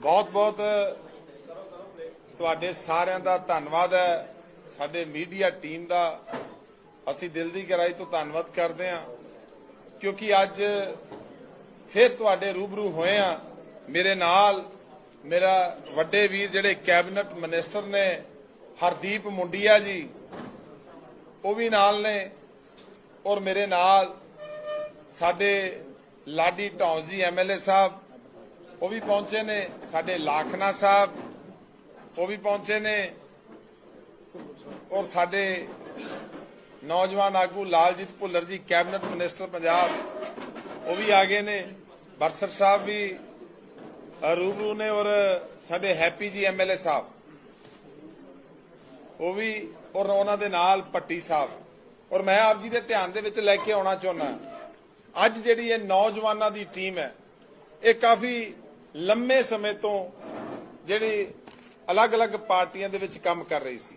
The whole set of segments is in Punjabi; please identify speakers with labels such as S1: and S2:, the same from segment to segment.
S1: ਬਹੁਤ ਬਹੁਤ ਤੁਹਾਡੇ ਸਾਰਿਆਂ ਦਾ ਧੰਨਵਾਦ ਹੈ। ਸਾਡੇ ਮੀਡੀਆ ਟੀਮ ਦਾ ਅਸੀਂ ਦਿਲ ਦੀ ਗਹਿਰਾਈ ਤੋਂ ਧੰਨਵਾਦ ਕਰਦੇ ਹਾਂ। ਕਿਉਂਕਿ ਅੱਜ ਫਿਰ ਤੁਹਾਡੇ ਰੂਬਰੂ ਹੋਏ ਆ ਮੇਰੇ ਨਾਲ ਮੇਰਾ ਵੱਡੇ ਵੀਰ ਜਿਹੜੇ ਕੈਬਨਿਟ ਮਿਨਿਸਟਰ ਨੇ, ਹਰਦੀਪ ਮੁੰਡੀਆ ਜੀ, ਉਹ ਵੀ ਨਾਲ ਨੇ ਔਰ ਮੇਰੇ ਨਾਲ ਸਾਡੇ ਲਾਡੀ ਢੌਂਸ ਜੀ ਐਮਐਲਏ ਸਾਹਿਬ ਉਹ ਵੀ ਪਹੁੰਚੇ ਨੇ, ਸਾਡੇ ਲਾਖਨਾ ਸਾਹਿਬ, ਉਹ ਵੀ ਪਹੁੰਚੇ ਨੇ। ਔਰ ਸਾਡੇ ਨੌਜਵਾਨ ਆਗੂ ਲਾਲਜੀਤ ਭੁੱਲਰ ਜੀ, ਕੈਬਨਿਟ ਮਿਨਿਸਟਰ ਪੰਜਾਬ, ਉਹ ਵੀ ਆ ਗਏ ਨੇ। ਬਰਸਟ ਸਾਹਿਬ ਵੀ ਰੂਬਰੂ ਨੇ ਔਰ ਸਾਡੇ ਹੈਪੀ ਜੀ ਐਮਐਲਏ ਸਾਹਿਬ। ਉਹ ਵੀ, ਔਰ ਉਹਨਾਂ ਦੇ ਨਾਲ ਪੱਟੀ ਸਾਹਿਬ। ਔਰ ਮੈਂ ਆਪ ਜੀ ਦੇ ਧਿਆਨ ਦੇ ਵਿੱਚ ਲੈ ਕੇ ਆਉਣਾ ਚਾਹੁੰਦਾ ਅੱਜ ਜਿਹੜੀ ਇਹ ਨੌਜਵਾਨਾਂ ਦੀ ਟੀਮ ਹੈ, ਇਹ ਕਾਫੀ ਲੰਮੇ ਸਮੇਂ ਤੋਂ ਜਿਹੜੀ ਅਲੱਗ-ਅਲੱਗ ਪਾਰਟੀਆਂ ਦੇ ਵਿੱਚ ਕੰਮ ਕਰ ਰਹੀ ਸੀ।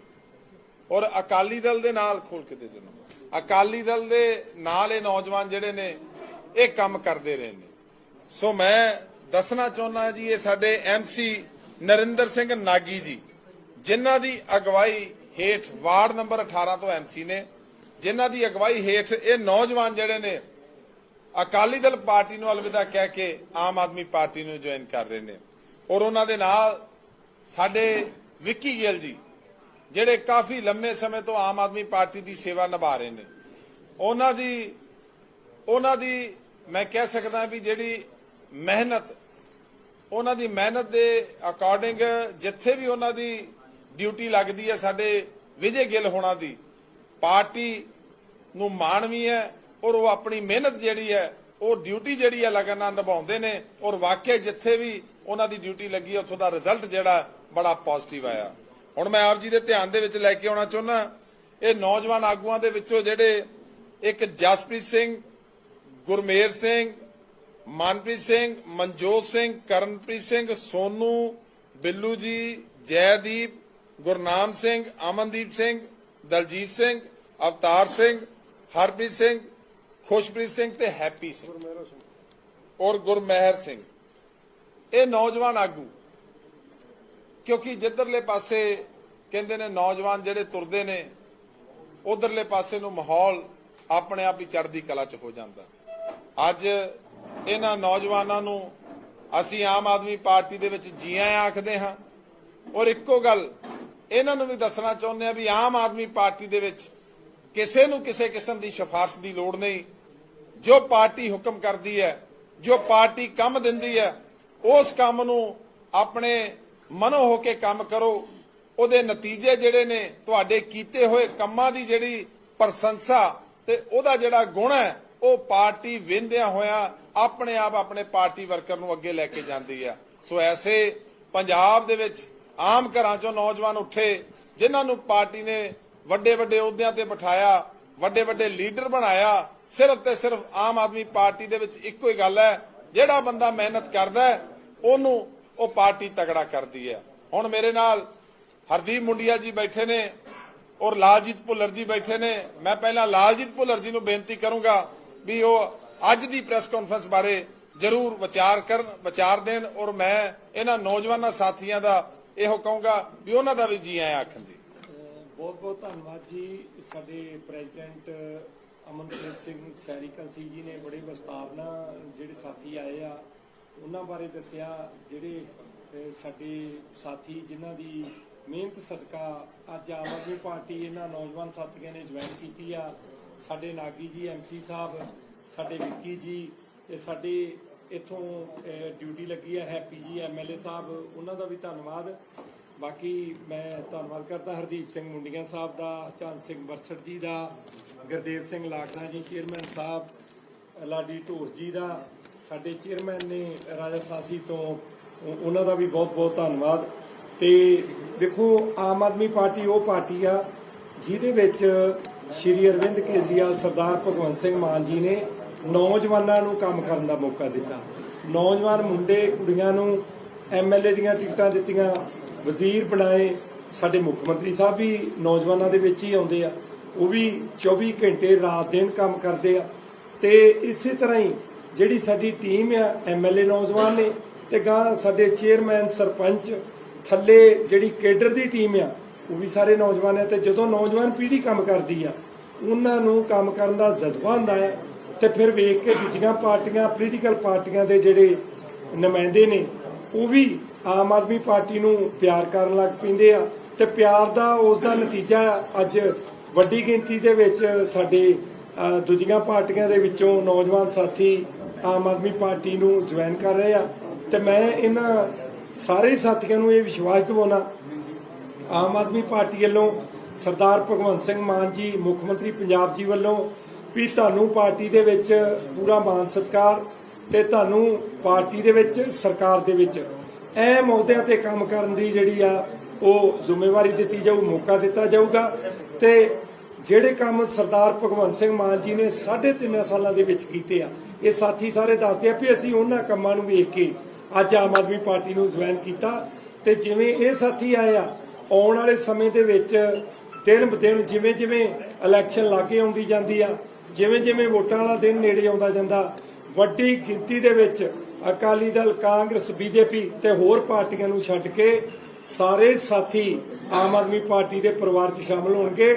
S1: ਔਰ ਅਕਾਲੀ ਦਲ ਦੇ ਨਾਲ ਖੋਲ ਕੇ ਦੇ ਦੇਣਾ। ਅਕਾਲੀ ਦਲ ਦੇ ਨਾਲ ਇਹ ਨੌਜਵਾਨ ਜਿਹੜੇ ਨੇ, ਇਹ ਕੰਮ ਕਰਦੇ ਰਹੇ ਨੇ। ਸੋ ਮੈਂ ਦੱਸਣਾ ਚਾਹੁੰਦਾ ਜੀ, ਇਹ ਸਾਡੇ ਐਮਸੀ ਨਰਿੰਦਰ ਸਿੰਘ ਨਾਗੀ ਜੀ, ਜਿਨ੍ਹਾਂ ਦੀ ਅਗਵਾਈ ਹੇਠ ਵਾਰਡ ਨੰਬਰ 18 ਤੋਂ ਐਮਸੀ ਨੇ, ਜਿਨ੍ਹਾਂ ਦੀ ਅਗਵਾਈ ਹੇਠ ਇਹ ਨੌਜਵਾਨ ਜਿਹੜੇ ਨੇ ਅਕਾਲੀ ਦਲ ਪਾਰਟੀ ਨੂੰ ਅਲਵਿਦਾ ਕਹਿ ਕੇ ਆਮ ਆਦਮੀ ਪਾਰਟੀ ਨੂੰ ਜੁਆਇਨ ਕਰ ਰਹੇ ਨੇ। ਔਰ ਉਹਨਾਂ ਦੇ ਨਾਲ ਸਾਡੇ ਵਿੱਕੀ ਗਿੱਲ ਜੀ, ਜਿਹੜੇ ਕਾਫੀ ਲੰਮੇ ਸਮੇਂ ਤੋਂ ਆਮ ਆਦਮੀ ਪਾਰਟੀ ਦੀ ਸੇਵਾ ਨਿਭਾ ਰਹੇ ਨੇ। ਉਹਨਾਂ ਦੀ ਉਹਨਾਂ ਦੀ ਮੈਂ ਕਹਿ ਸਕਦਾ ਵੀ ਜਿਹੜੀ ਮਿਹਨਤ, ਉਹਨਾਂ ਦੀ ਮਿਹਨਤ ਦੇ ਅਕੋਰਡਿੰਗ ਜਿੱਥੇ ਵੀ ਉਹਨਾਂ ਦੀ ਡਿਊਟੀ ਲੱਗਦੀ ਹੈ ਸਾਡੇ ਵਿਜੇ ਗਿੱਲ ਹੋਣਾ ਦੀ, ਪਾਰਟੀ ਨੂੰ ਮਾਣ ਵੀ ਹੈ ਔਰ ਉਹ ਆਪਣੀ ਮਿਹਨਤ ਜਿਹੜੀ ਹੈ ਉਹ ਡਿਊਟੀ ਜਿਹੜੀ ਹੈ ਲਗਾਤਾਰ ਨਿਭਾਉਂਦੇ ਨੇ ਔਰ ਵਾਕਿਆ ਜਿੱਥੇ ਵੀ ਉਹਨਾਂ ਦੀ ਡਿਊਟੀ ਲੱਗੀ ਹੈ, ਉੱਥੋਂ ਦਾ ਰਿਜ਼ਲਟ ਜਿਹੜਾ ਬੜਾ ਪੋਜ਼ਿਟਿਵ ਆਇਆ। ਹੁਣ ਮੈਂ ਆਪ ਜੀ ਦੇ ਧਿਆਨ ਦੇ ਵਿੱਚ ਲੈ ਕੇ ਆਉਣਾ ਚਾਹੁੰਦਾ ਇਹ ਨੌਜਵਾਨ ਆਗੂਆਂ ਦੇ ਵਿੱਚੋਂ ਜਿਹੜੇ ਇੱਕ ਜਸਪ੍ਰੀਤ ਸਿੰਘ ਗੁਰਮੇਰ ਸਿੰਘ ਮਨਪ੍ਰੀਤ ਸਿੰਘ ਮਨਜੋਤ ਸਿੰਘ ਕਰਨਪ੍ਰੀਤ ਸਿੰਘ ਸੋਨੂ ਬਿੱਲੂ ਜੀ ਜੈਦੀਪ ਗੁਰਨਾਮ ਸਿੰਘ ਅਮਨਦੀਪ ਸਿੰਘ ਦਲਜੀਤ ਸਿੰਘ ਅਵਤਾਰ ਸਿੰਘ ਹਰਪ੍ਰੀਤ ਸਿੰਘ ਖੁਸ਼ਪ੍ਰੀਤ ਸਿੰਘ ਤੇ ਹੈਪੀ ਸਿੰਘ ਔਰ ਗੁਰਮਹਿਰ ਸਿੰਘ। ਇਹ ਨੌਜਵਾਨ ਆਗੂ, ਕਿਉਂਕਿ ਜਿੱਧਰਲੇ ਪਾਸੇ ਕਹਿੰਦੇ ਨੇ ਨੌਜਵਾਨ ਜਿਹੜੇ ਤੁਰਦੇ ਨੇ, ਉਧਰਲੇ ਪਾਸੇ ਨੂੰ ਮਾਹੌਲ ਆਪਣੇ ਆਪ ਹੀ ਚੜ੍ਹਦੀ ਕਲਾ ਚ ਹੋ ਜਾਂਦਾ। ਅੱਜ ਇਹਨਾਂ ਨੌਜਵਾਨਾਂ ਨੂੰ ਅਸੀਂ ਆਮ ਆਦਮੀ ਪਾਰਟੀ ਦੇ ਵਿੱਚ ਜੀਆਂ ਆਖਦੇ ਹਾਂ। ਔਰ ਇੱਕੋ ਗੱਲ ਇਹਨਾਂ ਨੂੰ ਵੀ ਦੱਸਣਾ ਚਾਹੁੰਦੇ ਆ ਵੀ ਆਮ ਆਦਮੀ ਪਾਰਟੀ ਦੇ ਵਿੱਚ ਕਿਸੇ ਨੂੰ ਕਿਸੇ ਕਿਸਮ ਦੀ ਸਿਫਾਰਿਸ਼ ਦੀ ਲੋੜ ਨਹੀਂ। ਜੋ ਪਾਰਟੀ ਹੁਕਮ ਕਰਦੀ ਹੈ, ਜੋ ਪਾਰਟੀ ਕੰਮ ਦਿੰਦੀ ਹੈ, ਉਸ ਕੰਮ ਨੂੰ ਆਪਣੇ ਮਨੋ ਹੋ ਕੇ ਕੰਮ ਕਰੋ। ਉਹਦੇ ਨਤੀਜੇ ਜਿਹੜੇ ਨੇ, ਤੁਹਾਡੇ ਕੀਤੇ ਹੋਏ ਕੰਮਾਂ ਦੀ ਜਿਹੜੀ ਪ੍ਰਸ਼ੰਸਾ ਤੇ ਉਹਦਾ ਜਿਹੜਾ ਗੁਣ ਹੈ, ਉਹ ਪਾਰਟੀ ਵਿੰਦਿਆਂ ਹੋਇਆ ਆਪਣੇ ਆਪ ਆਪਣੇ ਪਾਰਟੀ ਵਰਕਰ ਨੂੰ ਅੱਗੇ ਲੈ ਕੇ ਜਾਂਦੀ ਹੈ। ਸੋ ਐਸੇ ਪੰਜਾਬ ਦੇ ਵਿੱਚ ਆਮ ਘਰਾਂ ਚੋਂ ਨੌਜਵਾਨ ਉੱਠੇ, ਜਿਨ੍ਹਾਂ ਨੂੰ ਪਾਰਟੀ ਨੇ ਵੱਡੇ ਵੱਡੇ ਅਹੁਦਿਆਂ ਤੇ ਬਿਠਾਇਆ ਵੱਡੇ ਵੱਡੇ ਲੀਡਰ ਬਣਾਇਆ, ਸਿਰਫ ਤੇ ਸਿਰਫ ਆਮ ਆਦਮੀ ਪਾਰਟੀ ਦੇ ਵਿੱਚ ਇੱਕੋ ਹੀ ਗੱਲ ਹੈ, ਜਿਹੜਾ ਬੰਦਾ ਮਿਹਨਤ ਕਰਦਾ ਉਹਨੂੰ ਉਹ ਪਾਰਟੀ ਤਗੜਾ ਕਰਦੀ ਹੈ। ਹੁਣ ਮੇਰੇ ਨਾਲ ਹਰਦੀਪ ਮੁੰਡੀਆ ਜੀ ਬੈਠੇ ਨੇ ਔਰ ਲਾਲਜੀਤ ਭੁੱਲਰ ਜੀ ਬੈਠੇ ਨੇ। ਮੈਂ ਪਹਿਲਾਂ ਲਾਲਜੀਤ ਭੁੱਲਰ ਜੀ ਨੂੰ ਬੇਨਤੀ ਕਰੂੰਗਾ ਵੀ ਉਹ ਅੱਜ ਦੀ ਪ੍ਰੈਸ ਕਾਨਫਰੰਸ ਬਾਰੇ ਜ਼ਰੂਰ ਵਿਚਾਰ ਕਰਨ, ਵਿਚਾਰ ਦੇਣ ਔਰ ਮੈਂ ਇਹਨਾਂ ਨੌਜਵਾਨਾਂ ਸਾਥੀਆਂ ਦਾ ਇਹੋ ਕਹੂੰਗਾ ਵੀ ਉਹਨਾਂ ਦਾ ਵੀ ਜੀ ਆਇਆਂ ਆਖਣ ਜੀ।
S2: ਬਹੁਤ ਬਹੁਤ ਧੰਨਵਾਦ ਜੀ। ਸਾਡੇ ਪ੍ਰੈਜ਼ੀਡੈਂਟ ਅਮਨਪ੍ਰੀਤ ਸਿੰਘ ਸੈਰੀ ਸੀ ਜੀ ਨੇ ਬੜੇ ਵਿਸਤਾਰ ਨਾਲ ਜਿਹੜੇ ਸਾਥੀ ਆਏ ਆ, ਉਹਨਾਂ ਬਾਰੇ ਦੱਸਿਆ ਜਿਹੜੇ ਸਾਡੇ ਸਾਥੀ ਜਿਨ੍ਹਾਂ ਦੀ ਮਿਹਨਤ ਸਦਕਾ ਅੱਜ ਆਮ ਆਦਮੀ ਪਾਰਟੀ ਇਹਨਾਂ ਨੌਜਵਾਨ ਸਾਥੀਆਂ ਨੇ ਜੁਆਇਨ ਕੀਤੀ ਆ। ਸਾਡੇ ਨਾਗੀ ਜੀ ਐਮਸੀ ਸਾਹਿਬ, ਸਾਡੇ ਵਿੱਕੀ ਜੀ ਤੇ ਸਾਡੇ ਇਥੋਂ ਡਿਊਟੀ ਲੱਗੀ ਆ ਹੈਪੀ ਜੀ ਐਮਐਲਏ ਸਾਹਿਬ, ਉਹਨਾਂ ਦਾ ਵੀ ਧੰਨਵਾਦ। ਬਾਕੀ ਮੈਂ ਧੰਨਵਾਦ ਕਰਦਾ ਹਰਦੀਪ ਸਿੰਘ ਮੁੰਡੀਆਂ ਸਾਹਿਬ ਦਾ, ਚੰਦ ਸਿੰਘ ਬਰਸੜ ਜੀ ਦਾ, ਗੁਰਦੇਵ ਸਿੰਘ ਲਾਖਣਾ ਜੀ, ਚੇਅਰਮੈਨ ਸਾਹਿਬ, ਲਾਡੀ ਢੋਰ ਜੀ ਦਾ, ਸਾਡੇ ਚੇਅਰਮੈਨ ਨੇ ਰਾਜਾ ਸਾਸੀ ਤੋਂ ਉਹਨਾਂ ਦਾ ਵੀ ਬਹੁਤ ਬਹੁਤ ਧੰਨਵਾਦ। ਤੇ ਦੇਖੋ, ਆਮ ਆਦਮੀ ਪਾਰਟੀ ਉਹ ਪਾਰਟੀ ਆ, ਜਿਹਦੇ ਵਿੱਚ ਸ਼੍ਰੀ ਅਰਵਿੰਦ ਕੇਜਰੀਵਾਲ ਸਰਦਾਰ ਭਗਵੰਤ ਸਿੰਘ ਮਾਨ ਜੀ ਨੇ ਨੌਜਵਾਨਾਂ ਨੂੰ ਕੰਮ ਕਰਨ ਦਾ ਮੌਕਾ ਦਿੱਤਾ। ਨੌਜਵਾਨ ਮੁੰਡੇ, ਕੁੜੀਆਂ ਨੂੰ ਐਮਐਲਏ ਦੀਆਂ ਟਿਕਟਾਂ ਦਿੱਤੀਆਂ ਵਜ਼ੀਰ ਬਣਾਏ, ਸਾਡੇ ਮੁੱਖ ਮੰਤਰੀ ਸਾਹਿਬ ਵੀ ਨੌਜਵਾਨਾਂ ਦੇ ਵਿੱਚ ਹੀ ਆਉਂਦੇ ਆ। ਉਹ ਵੀ 24 ਘੰਟੇ ਰਾਤ ਦਿਨ ਕੰਮ ਕਰਦੇ ਆ। ਤੇ ਇਸੇ ਤਰ੍ਹਾਂ ਹੀ ਜਿਹੜੀ ਸਾਡੀ ਟੀਮ ਆ ਐਮਐਲਏ ਨੌਜਵਾਨ ਨੇ ਤੇ ਗਾਂ ਸਾਡੇ ਚੇਅਰਮੈਨ, ਸਰਪੰਚ, ਥੱਲੇ ਜਿਹੜੀ ਕੇਡਰ ਦੀ ਟੀਮ ਆ, ਉਹ ਵੀ ਸਾਰੇ ਨੌਜਵਾਨ ਹੈ ਤੇ ਜਦੋਂ ਨੌਜਵਾਨ ਪੀੜ੍ਹੀ ਕੰਮ ਕਰਦੀ ਆ, ਉਹਨਾਂ ਨੂੰ ਕੰਮ ਕਰਨ ਦਾ ਜਜ਼ਬਾ ਹੁੰਦਾ ਹੈ ਤੇ ਫਿਰ ਵੇਖ ਕੇ ਦੂਜੀਆਂ ਪਾਰਟੀਆਂ ਪੋਲੀਟੀਕਲ ਪਾਰਟੀਆਂ ਦੇ ਜਿਹੜੇ ਨੁਮਾਇੰਦੇ ਨੇ ਉਹ ਵੀ ਆਮ ਆਦਮੀ ਪਾਰਟੀ ਨੂੰ ਪਿਆਰ ਕਰਨ ਲੱਗ ਪੈਂਦੇ ਆ ਤੇ ਪਿਆਰ ਦਾ ਉਸ ਦਾ ਨਤੀਜਾ ਅੱਜ ਵੱਡੀ ਗਿਣਤੀ ਦੇ ਵਿੱਚ ਸਾਡੇ ਅ, ਦੂਜੀਆਂ ਪਾਰਟੀਆਂ ਦੇ ਵਿੱਚੋਂ ਨੌਜਵਾਨ ਸਾਥੀ ਆਮ ਆਦਮੀ ਪਾਰਟੀ ਨੂੰ ਜੁਆਇਨ ਕਰ ਰਹੇ ਆ। ਤੇ ਮੈਂ ਇਹਨਾਂ ਸਾਰੇ ਸਾਥੀਆਂ ਨੂੰ ਇਹ ਵਿਸ਼ਵਾਸ ਦਿਵਾਉਣਾ ਆਮ ਆਦਮੀ ਪਾਰਟੀ ਵੱਲੋਂ ਸਰਦਾਰ ਭਗਵੰਤ ਸਿੰਘ ਮਾਨ ਜੀ ਮੁੱਖ ਮੰਤਰੀ ਪੰਜਾਬ ਜੀ ਵੱਲੋਂ ਵੀ ਤੁਹਾਨੂੰ ਪਾਰਟੀ ਦੇ ਵਿੱਚ ਪੂਰਾ ਮਾਨ ਸਤਿਕਾਰ ਤੇ ਤੁਹਾਨੂੰ ਪਾਰਟੀ ਦੇ ਵਿੱਚ, ਸਰਕਾਰ ਦੇ ਵਿੱਚ ਅਹਿਮ ਅਹੁਦਿਆਂ ਤੇ ਕੰਮ ਕਰਨ ਦੀ ਜਿਹੜੀ ਆ, ਉਹ ਜ਼ਿੰਮੇਵਾਰੀ ਦਿੱਤੀ ਜਾਊ, ਮੌਕਾ ਦਿੱਤਾ ਜਾਊਗਾ। ਤੇ ਜਿਹੜੇ ਕੰਮ ਸਰਦਾਰ ਭਗਵੰਤ ਸਿੰਘ ਮਾਨ ਜੀ ਨੇ ਸਾਢੇ ਤਿੰਨ ਸਾਲਾਂ ਦੇ ਵਿੱਚ ਕੀਤੇ ਆ, ਇਹ ਸਾਥੀ ਸਾਰੇ ਦੱਸਦੇ ਆ ਵੀ ਅਸੀਂ ਉਹਨਾਂ ਕੰਮਾਂ ਨੂੰ ਵੇਖ ਕੇ ਅੱਜ ਆਮ ਆਦਮੀ ਪਾਰਟੀ ਨੂੰ ਜੁਆਇਨ ਕੀਤਾ। ਤੇ ਜਿਵੇਂ ਇਹ ਸਾਥੀ ਆਏ ਆ, ਆਉਣ ਵਾਲੇ ਸਮੇਂ ਦੇ ਵਿੱਚ ਦਿਨ ਬ ਦਿਨ ਜਿਵੇਂ ਜਿਵੇਂ ਇਲੈਕਸ਼ਨ ਲਾਗੇ ਆਉਂਦੀ ਜਾਂਦੀ ਆ ਜਿਵੇਂ ਜਿਵੇਂ ਵੋਟਾਂ ਵਾਲਾ ਦਿਨ ਨੇੜੇ ਆਉਂਦਾ ਜਾਂਦਾ ਵੱਡੀ ਗਿਣਤੀ ਦੇ ਵਿੱਚ ਅਕਾਲੀ ਦਲ, ਕਾਂਗਰਸ, ਬੀਜੇਪੀ ਤੇ ਹੋਰ ਪਾਰਟੀਆਂ ਨੂੰ ਛੱਡ ਕੇ ਸਾਰੇ ਸਾਥੀ ਆਮ ਆਦਮੀ ਪਾਰਟੀ ਦੇ ਪਰਿਵਾਰ 'ਚ ਸ਼ਾਮਲ ਹੋਣਗੇ।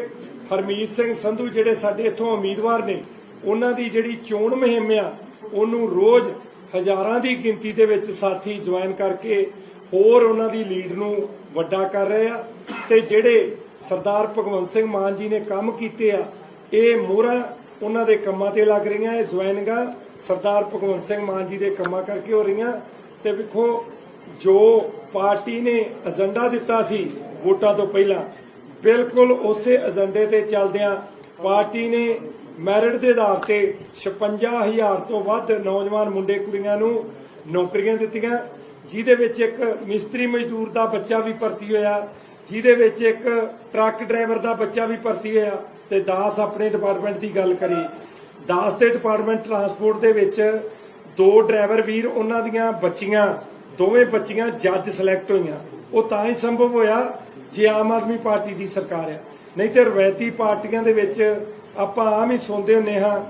S2: ਹਰਮੀਤ ਸਿੰਘ ਸੰਧੂ ਜਿਹੜੇ ਸਾਡੇ ਇੱਥੋਂ ਉਮੀਦਵਾਰ ਨੇ, ਉਹਨਾਂ ਦੀ ਜਿਹੜੀ ਚੋਣ ਮੁਹਿੰਮ ਆ, ਉਹਨੂੰ ਰੋਜ਼ ਹਜ਼ਾਰਾਂ ਦੀ ਗਿਣਤੀ ਦੇ ਵਿੱਚ ਸਾਥੀ ਜੁਆਇਨ ਕਰਕੇ ਹੋਰ ਉਹਨਾਂ ਦੀ ਲੀਡ ਨੂੰ ਵੱਡਾ ਕਰ ਰਹੇ ਆ ਤੇ ਜਿਹੜੇ ਸਰਦਾਰ ਭਗਵੰਤ ਸਿੰਘ ਮਾਨ ਜੀ ਨੇ ਕੰਮ ਕੀਤੇ ਆ, ਇਹ ਮੋਹਰਾਂ ਉਹਨਾਂ ਦੇ ਕੰਮਾਂ ਤੇ ਲੱਗ ਰਹੀਆਂ, ਇਹ ਜੁਆਇਨਿੰਗਾਂ ਸਰਦਾਰ ਭਗਵੰਤ ਸਿੰਘ ਮਾਨ ਜੀ ਦੇ ਕੰਮਾਂ ਕਰਕੇ ਹੋ ਰਹੀਆਂ ਤੇ ਵੇਖੋ, ਜੋ ਪਾਰਟੀ ਨੇ ਏਜੰਡਾ ਦਿੱਤਾ ਸੀ ਵੋਟਾਂ ਤੋਂ ਪਹਿਲਾਂ, ਬਿਲਕੁਲ ਉਸੇ ਏਜੰਡੇ ਤੇ ਚੱਲਦਿਆਂ ਪਾਰਟੀ ਨੇ ਮੈਰਿਟ ਦੇ ਆਧਾਰ ਤੇ 56000 ਤੋਂ ਵੱਧ ਨੌਜਵਾਨ ਮੁੰਡੇ ਕੁੜੀਆਂ ਨੂੰ ਨੌਕਰੀਆਂ ਦਿੱਤੀਆਂ, ਜਿਹਦੇ ਵਿੱਚ ਇੱਕ ਮਿਸਤਰੀ ਮਜ਼ਦੂਰ ਦਾ ਬੱਚਾ ਵੀ ਭਰਤੀ ਹੋਇਆ, ਜਿਹਦੇ ਵਿੱਚ ਇੱਕ ਟਰੱਕ ਡਰਾਈਵਰ ਦਾ ਬੱਚਾ ਵੀ ਭਰਤੀ ਹੋਇਆ ਤੇ ਦਾਸ ਆਪਣੇ ਡਿਪਾਰਟਮੈਂਟ ਦੀ ਗੱਲ ਕਰੀ। ਦਾਸ ਦੇ ਡਿਪਾਰਟਮੈਂਟ ਟਰਾਂਸਪੋਰਟ ਦੇ ਵਿੱਚ ਦੋ ਡਰਾਈਵਰ ਵੀਰ, ਉਹਨਾਂ ਦੀਆਂ ਬੱਚੀਆਂ, ਦੋਵੇਂ ਬੱਚੀਆਂ ਜੱਜ ਸਿਲੈਕਟ ਹੋਈਆਂ। ਉਹ ਤਾਂ ਹੀ ਸੰਭਵ ਹੋਇਆ ਜੇ ਆਮ ਆਦਮੀ ਪਾਰਟੀ ਦੀ ਸਰਕਾਰ ਆ। ਨਹੀਂ ਤੇ ਰਵਾਇਤੀ ਪਾਰਟੀਆਂ ਦੇ ਵਿੱਚ ਆਪਾਂ ਆਮ ਹੀ ਸੁਣਦੇ ਹੁੰਨੇ ਹਾਂ,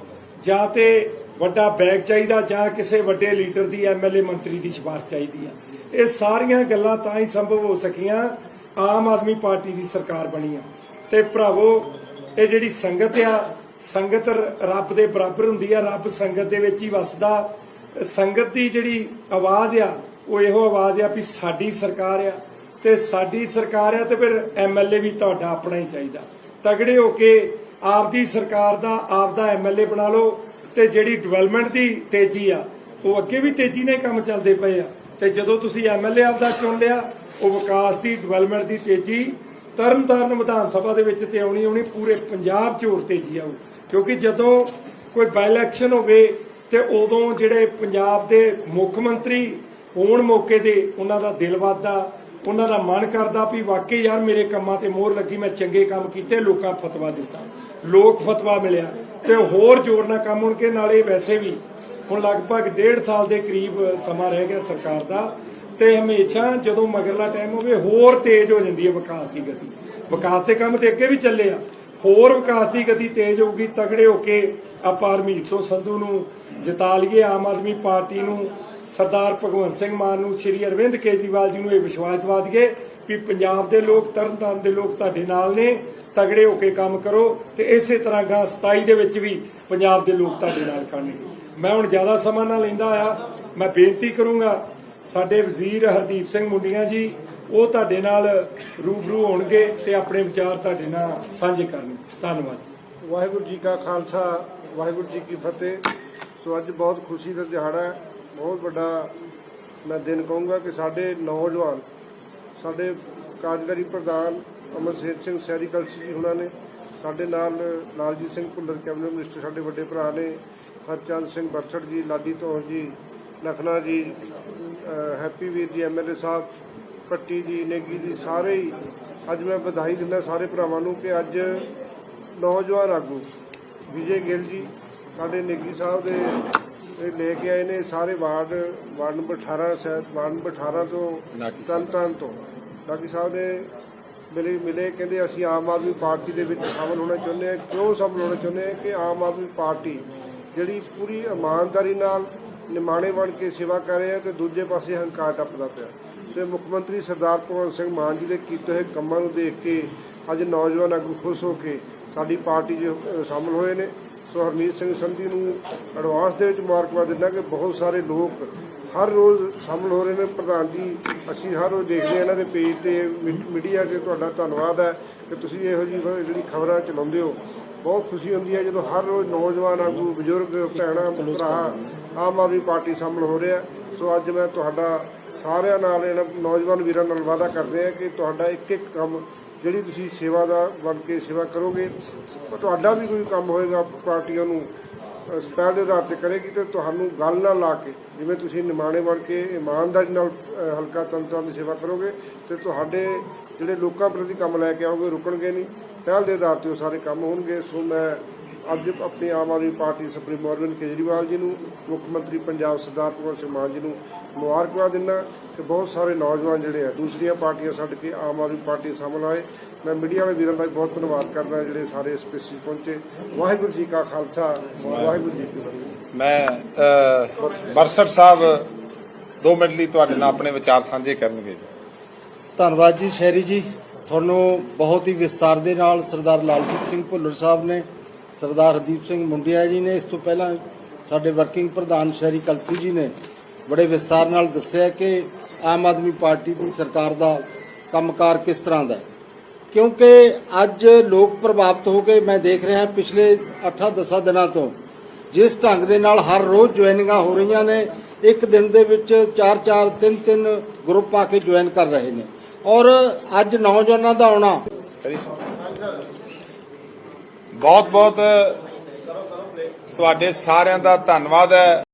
S2: ਜਾਂ ਤੇ ਵੱਡਾ ਬੈਗ ਚਾਹੀਦਾ, ਜਾਂ ਕਿਸੇ ਵੱਡੇ ਲੀਡਰ ਦੀ ਐਮਐਲਏ ਮੰਤਰੀ ਦੀ ਸਿਫਾਰਿਸ਼ ਚਾਹੀਦੀ ਆ। ਇਹ ਸਾਰੀਆਂ ਗੱਲਾਂ ਤਾਂ ਹੀ ਸੰਭਵ ਹੋ ਸਕੀਆਂ, ਆਮ ਆਦਮੀ ਪਾਰਟੀ ਦੀ ਸਰਕਾਰ ਬਣੀ ਆ। ਤੇ ਭਰਾਵੋ, ਇਹ ਜਿਹੜੀ ਸੰਗਤ ਆ ਸੰਗਤ ਰੱਬ ਦੇ ਬਰਾਬਰ ਹੁੰਦੀ ਆ, ਰੱਬ ਸੰਗਤ ਦੇ ਵਿੱਚ ਹੀ ਵਸਦਾ। ਸੰਗਤ ਦੀ ਜਿਹੜੀ ਆਵਾਜ਼ ਆ, ਉਹ ਇਹੋ ਆਵਾਜ਼ ਆ ਵੀ ਸਾਡੀ ਸਰਕਾਰ ਆ। ਤੇ ਸਾਡੀ ਸਰਕਾਰ ਆ ਤੇ ਫਿਰ ਐਮਐਲਏ ਵੀ ਤੁਹਾਡਾ ਆਪਣਾ ਹੀ ਚਾਹੀਦਾ। ਤਗੜੇ ਹੋ ਕੇ ਆਪਦੀ ਸਰਕਾਰ ਦਾ, ਆਪਦਾ ਐਮਐਲਏ ਬਣਾ ਲਓ ਤੇ ਜਿਹੜੀ ਡਿਵੈਲਪਮੈਂਟ ਦੀ ਤੇਜ਼ੀ ਆ, ਉਹ ਅੱਗੇ ਵੀ ਤੇਜ਼ੀ ਨਾਲ ਕੰਮ ਚੱਲਦੇ ਪਏ ਆ। ਤੇ ਜਦੋਂ ਤੁਸੀਂ ਐਮਐਲਏ ਆਪਦਾ ਚੁਣ ਲਿਆ, ਉਹ ਵਿਕਾਸ ਦੀ, ਡਿਵੈਲਪਮੈਂਟ ਦੀ ਤੇਜ਼ੀ ਤਰਨਤਾਰਨ ਵਿਧਾਨ ਸਭਾ ਦੇ ਵਿੱਚ ਤੇ ਆਉਣੀ ਆਉਣੀ ਪੂਰੇ ਪੰਜਾਬ 'ਚ ਹੋਰ ਤੇਜ਼ੀ ਆਊ ਕਿਉਂਕਿ ਜਦੋਂ ਕੋਈ ਬਾਈ ਇਲੈਕਸ਼ਨ ਹੋਵੇ ਤੇ ਉਦੋਂ ਜਿਹੜੇ ਪੰਜਾਬ ਦੇ ਮੁੱਖ ਮੰਤਰੀ ਹੋਣ ਮੌਕੇ ਤੇ ਉਹਨਾਂ ਦਾ ਦਿਲ ਵੱਧਦਾ, ਉਹਨਾਂ ਦਾ ਮਨ ਕਰਦਾ ਵੀ ਵਾਕਈ ਯਾਰ ਮੇਰੇ ਕੰਮਾਂ ਤੇ ਮੋਹਰ ਲੱਗੀ, ਮੈਂ ਚੰਗੇ ਕੰਮ ਕੀਤੇ, ਲੋਕਾਂ ਫਤਵਾ ਦਿੱਤਾ। ਲੋਕ ਫਤਵਾ ਮਿਲਿਆ ਤੇ ਹੋਰ ਜ਼ੋਰ ਨਾਲ ਕੰਮ ਹੋਣਗੇ। ਨਾਲੇ ਵੈਸੇ ਵੀ ਹੁਣ ਲਗਭਗ ਡੇਢ ਸਾਲ ਦੇ ਕਰੀਬ ਸਮਾਂ ਰਹਿ ਗਿਆ ਸਰਕਾਰ ਦਾ। ਤੇ ਹਮੇਸ਼ਾ ਜਦੋਂ ਮਗਰਲਾ ਟਾਈਮ ਹੋਵੇ, ਹੋਰ ਤੇਜ਼ ਹੋ ਜਾਂਦੀ ਹੈ ਵਿਕਾਸ ਦੀ ਗਤੀ। ਵਿਕਾਸ ਦੇ ਕੰਮ ਤੇ ਅੱਗੇ ਵੀ ਚੱਲੇ ਆ। ਹੋਰ ਵਿਕਾਸ ਦੀ ਗਤੀ ਤੇਜ਼ ਹੋਊਗੀ, ਤਗੜੇ ਹੋ ਕੇ ਆਪਾਂ ਹਰਮੀਤ ਸਿੰਘ ਸੰਧੂ ਨੂੰ ਜਿਤਾ ਲਈਏ, ਆਮ ਆਦਮੀ ਪਾਰਟੀ ਨੂੰ, ਸਰਦਾਰ ਭਗਵੰਤ ਸਿੰਘ ਮਾਨ ਨੂੰ, ਸ਼੍ਰੀ ਅਰਵਿੰਦ ਕੇਜਰੀਵਾਲ ਜੀ ਨੂੰ ਇਹ ਵਿਸ਼ਵਾਸ ਦਿਵਾ ਦਈਏ ਵੀ ਪੰਜਾਬ ਦੇ ਲੋਕ, ਤਰਨਤਾਰਨ ਦੇ ਲੋਕ ਤੁਹਾਡੇ ਨਾਲ ਨੇ, ਤਗੜੇ ਹੋ ਕੇ ਕੰਮ ਕਰੋ ਤੇ ਇਸੇ ਤਰ੍ਹਾਂ ਗਾ 27 ਦੇ ਵਿੱਚ ਵੀ ਪੰਜਾਬ ਦੇ ਲੋਕ ਤੁਹਾਡੇ ਨਾਲ ਖੜਨਗੇ ਮੈਂ ਹੁਣ ਜ਼ਿਆਦਾ ਸਮਾਂ ਨਾ ਲੈਂਦਾ ਆ, ਮੈਂ ਬੇਨਤੀ ਕਰੂੰਗਾ ਸਾਡੇ ਵਜ਼ੀਰ ਹਰਦੀਪ ਸਿੰਘ ਮੁੰਡੀਆਂ ਜੀ, ਉਹ ਤੁਹਾਡੇ ਨਾਲ ਰੂਬਰੂ ਹੋਣਗੇ ਤੇ ਆਪਣੇ ਵਿਚਾਰ ਤੁਹਾਡੇ ਨਾਲ ਸਾਂਝੇ ਕਰਨਗੇ। ਧੰਨਵਾਦ
S3: ਵਾਹਿਗੁਰੂ ਜੀ ਕਾ ਖਾਲਸਾ, ਵਾਹਿਗੁਰੂ ਜੀ ਕੀ ਫਤਿਹ। ਸੋ ਅੱਜ ਬਹੁਤ ਖੁਸ਼ੀ ਦਾ ਦਿਹਾੜਾ ਹੈ। ਬਹੁਤ ਵੱਡਾ ਮੈਂ ਦਿਨ ਕਹੂੰਗਾ ਕਿ ਸਾਡੇ ਨੌਜਵਾਨ, ਸਾਡੇ ਕਾਰਜਕਾਰੀ ਪ੍ਰਧਾਨ ਅਮਰਸੇਤ ਸਿੰਘ ਸੈਰੀਕਲਚਰ ਜੀ ਹੁਣਾਂ ਨੇ, ਸਾਡੇ ਨਾਲ ਲਾਲਜੀਤ ਸਿੰਘ ਭੁੱਲਰ ਕੈਬਨਿਟ ਮਿਨਿਸਟਰ, ਸਾਡੇ ਵੱਡੇ ਭਰਾ ਨੇ ਹਰਚੰਦ ਸਿੰਘ ਬਰਛੜ ਜੀ, ਲਾਡੀ ਧੌਰ ਜੀ ਲਖਨਾ ਜੀ ਹੈਪੀ ਵੀਰ ਜੀ ਐਮਐਲਏ ਸਾਹਿਬ ਪੱਟੀ ਜੀ ਨੇਗੀ ਜੀ ਸਾਰੇ ਹੀ ਅੱਜ ਮੈਂ ਵਧਾਈ ਦਿੰਦਾ ਸਾਰੇ ਭਰਾਵਾਂ ਨੂੰ ਕਿ ਅੱਜ ਨੌਜਵਾਨ ਆਗੂ ਵਿਜੇ ਗਿੱਲ ਜੀ ਸਾਡੇ ਨੇਗੀ ਸਾਹਿਬ ਦੇ ਇਹ ਲੈ ਕੇ ਆਏ ਨੇ ਸਾਰੇ ਵਾਰਡ ਵਾਰਡ ਨੰਬਰ 18 ਸ਼ਾਇਦ ਵਾਰਡ ਨੰਬਰ 18 ਤੋਂ। ਤਨਤਨ ਤੋਂ ਨਾਗੀ ਸਾਹਿਬ ਨੇ ਮਿਲੇ ਮਿਲੇ ਕਹਿੰਦੇ ਅਸੀਂ ਆਮ ਆਦਮੀ ਪਾਰਟੀ ਦੇ ਵਿੱਚ ਸ਼ਾਮਲ ਹੋਣਾ ਚਾਹੁੰਦੇ ਹਾਂ ਕਿਉਂ ਸ਼ਾਮਲ ਹੋਣਾ ਚਾਹੁੰਦੇ ਹਾਂ ਕਿ ਆਮ ਆਦਮੀ ਪਾਰਟੀ ਜਿਹੜੀ ਪੂਰੀ ਇਮਾਨਦਾਰੀ ਨਾਲ ਨਿਮਾਣੇ ਬਣ ਕੇ ਸੇਵਾ ਕਰ ਰਹੇ ਆ ਤੇ ਦੂਜੇ ਪਾਸੇ ਹੰਕਾਰ ਟੱਪਦਾ ਪਿਆ। ਤੇ ਮੁੱਖ ਮੰਤਰੀ ਸਰਦਾਰ ਭਗਵੰਤ ਸਿੰਘ ਮਾਨ ਜੀ ਦੇ ਕੀਤੇ ਹੋਏ ਕੰਮਾਂ ਨੂੰ ਦੇਖ ਕੇ ਅੱਜ ਨੌਜਵਾਨ ਆਗੂ ਖੁਸ਼ ਹੋ ਕੇ ਸਾਡੀ ਪਾਰਟੀ 'ਚ ਅ, ਸ਼ਾਮਲ ਹੋਏ ਨੇ। ਸੋ ਹਰਮੀਤ ਸਿੰਘ ਸੰਧੀ ਨੂੰ ਐਡਵਾਂਸ ਦੇ ਵਿੱਚ ਮੁਬਾਰਕਬਾਦ ਦਿੰਦਾ ਕਿ ਬਹੁਤ ਸਾਰੇ ਲੋਕ ਹਰ ਰੋਜ਼ ਸ਼ਾਮਲ ਹੋ ਰਹੇ ਨੇ। ਪ੍ਰਧਾਨ ਜੀ ਅਸੀਂ ਹਰ ਰੋਜ਼ ਦੇਖਦੇ ਹਾਂ ਇਹਨਾਂ ਦੇ ਪੇਜ ਤੇ ਮੀਡੀਆ ਤੇ ਤੁਹਾਡਾ ਧੰਨਵਾਦ ਹੈ ਕਿ ਤੁਸੀਂ ਇਹੋ ਜਿਹੀ ਜਿਹੜੀ ਖਬਰਾਂ ਚਲਾਉਂਦੇ ਹੋ। ਬਹੁਤ ਖੁਸ਼ੀ ਹੁੰਦੀ ਹੈ ਜਦੋਂ ਹਰ ਰੋਜ਼ ਨੌਜਵਾਨ ਆਗੂ ਬਜ਼ੁਰਗ ਭੈਣਾਂ ਭਰਾ ਆਮ ਆਦਮੀ ਪਾਰਟੀ ਸ਼ਾਮਲ ਹੋ ਰਿਹਾ। ਸੋ ਅੱਜ ਮੈਂ ਤੁਹਾਡਾ ਸਾਰਿਆਂ ਨਾਲ ਇਹਨਾਂ ਨੌਜਵਾਨ ਵੀਰਾਂ ਨਾਲ ਵਾਅਦਾ ਕਰਦੇ ਹਾਂ ਕਿ ਤੁਹਾਡਾ ਇੱਕ ਇੱਕ ਕੰਮ ਜਿਹੜੀ ਤੁਸੀਂ ਸੇਵਾ ਦਾ ਬਣ ਕੇ ਸੇਵਾ ਕਰੋਗੇ ਤੁਹਾਡਾ ਵੀ ਕੋਈ ਕੰਮ ਹੋਏਗਾ ਪਾਰਟੀਆਂ ਨੂੰ ਅ, ਪਹਿਲ ਦੇ ਆਧਾਰ ਤੇ ਕਰੇਗੀ ਤੇ ਤੁਹਾਨੂੰ ਗੱਲ ਨਾਲ ਲਾ ਕੇ ਜਿਵੇਂ ਤੁਸੀਂ ਨਿਮਾਣੇ ਬਣ ਕੇ ਇਮਾਨਦਾਰੀ ਨਾਲ ਹਲਕਾ ਤੰਤਰਾਂ ਦੀ ਸੇਵਾ ਕਰੋਗੇ ਤੇ ਤੁਹਾਡੇ ਜਿਹੜੇ ਲੋਕਾਂ ਪ੍ਰਤੀ ਕੰਮ ਲੈ ਕੇ ਆਓਗੇ ਰੁਕਣਗੇ ਨਹੀਂ। ਪਹਿਲ ਦੇ ਆਧਾਰ ਤੇ ਉਹ ਸਾਰੇ ਕੰਮ ਹੋਣਗੇ। ਸੋ ਮੈਂ ਅੱਜ ਆਪਣੀ ਆਮ ਆਦਮੀ ਪਾਰਟੀ ਸੁਪਰੀਮੋ ਅਰਵਿੰਦ ਕੇਜਰੀਵਾਲ ਜੀ ਨੂੰ ਮੁੱਖ ਮੰਤਰੀ ਪੰਜਾਬ ਸਰਦਾਰ ਭਗਵੰਤ ਸਿੰਘ ਮਾਨ ਜੀ ਨੂੰ ਮੁਬਾਰਕਬਾਦ ਦਿੰਦਾ ਕਿ ਬਹੁਤ ਸਾਰੇ ਨੌਜਵਾਨ ਜਿਹੜੇ ਆ ਦੂਸਰੀਆਂ ਪਾਰਟੀਆਂ ਛੱਡ ਕੇ ਆਮ ਆਦਮੀ ਪਾਰਟੀ ਸ਼ਾਮਲ ਆਏ। ਮੈਂ ਮੀਡੀਆ ਵਾਲੇ ਵੀਰਾਂ ਦਾ ਬਹੁਤ ਧੰਨਵਾਦ ਕਰਦਾ ਜਿਹੜੇ ਸਾਰੇ ਇਸ ਪੇਸ਼ੀ ਪਹੁੰਚੇ। ਵਾਹਿਗੁਰੂ ਜੀ ਕਾ ਖਾਲਸਾ ਵਾਹਿਗੁਰੂ ਜੀ ਕੀ ਫਤਿਹ।
S1: ਮੈਂ ਅ, ਬਰਸਟ ਸਾਹਿਬ 2 ਮਿੰਟ ਲਈ ਤੁਹਾਡੇ ਨਾਲ ਆਪਣੇ ਵਿਚਾਰ ਸਾਂਝੇ ਕਰਨਗੇ
S4: ਧੰਨਵਾਦ ਜੀ ਸ਼ਹਿਰੀ ਜੀ। ਤੁਹਾਨੂੰ ਬਹੁਤ ਹੀ ਵਿਸਤਾਰ ਦੇ ਨਾਲ ਸਰਦਾਰ ਲਾਲਜੀਤ ਸਿੰਘ ਭੁੱਲਰ ਸਾਹਿਬ ਨੇ ਸਰਦਾਰ ਹਰਦੀਪ ਸਿੰਘ ਮੁੰਡਿਆ ਜੀ ਨੇ, ਇਸ ਤੋਂ ਪਹਿਲਾਂ ਸਾਡੇ ਵਰਕਿੰਗ ਪ੍ਰਧਾਨ ਸ਼ਹਿਰੀ ਕਲਸੀ ਜੀ ਨੇ ਬੜੇ ਵਿਸਤਾਰ ਨਾਲ ਦੱਸਿਆ ਕਿ ਆਮ ਆਦਮੀ ਪਾਰਟੀ ਦੀ ਸਰਕਾਰ ਦਾ ਕੰਮਕਾਰ ਕਿਸ ਤਰ੍ਹਾਂ ਦਾ ਕਿਉਂਕਿ ਅੱਜ ਲੋਕ ਪ੍ਰਭਾਵਿਤ ਹੋ ਕੇ ਮੈਂ ਦੇਖ ਰਿਹਾ ਪਿਛਲੇ 8-10 ਦਿਨਾਂ ਤੋਂ ਜਿਸ ਢੰਗ ਦੇ ਨਾਲ ਹਰ ਰੋਜ਼ ਜੁਆਇਨਿੰਗਾਂ ਹੋ ਰਹੀਆਂ ਨੇ, ਇੱਕ ਦਿਨ ਦੇ ਵਿੱਚ 4-4 3-3 ਗਰੁੱਪ ਆ ਕੇ ਜੁਆਇਨ ਕਰ ਰਹੇ ਨੇ। ਔਰ ਅੱਜ ਨੌਜਵਾਨਾਂ ਦਾ ਆਉਣਾ
S1: ਬਹੁਤ ਬਹੁਤ ਤੁਹਾਡੇ ਸਾਰਿਆਂ ਦਾ ਧੰਨਵਾਦ ਹੈ।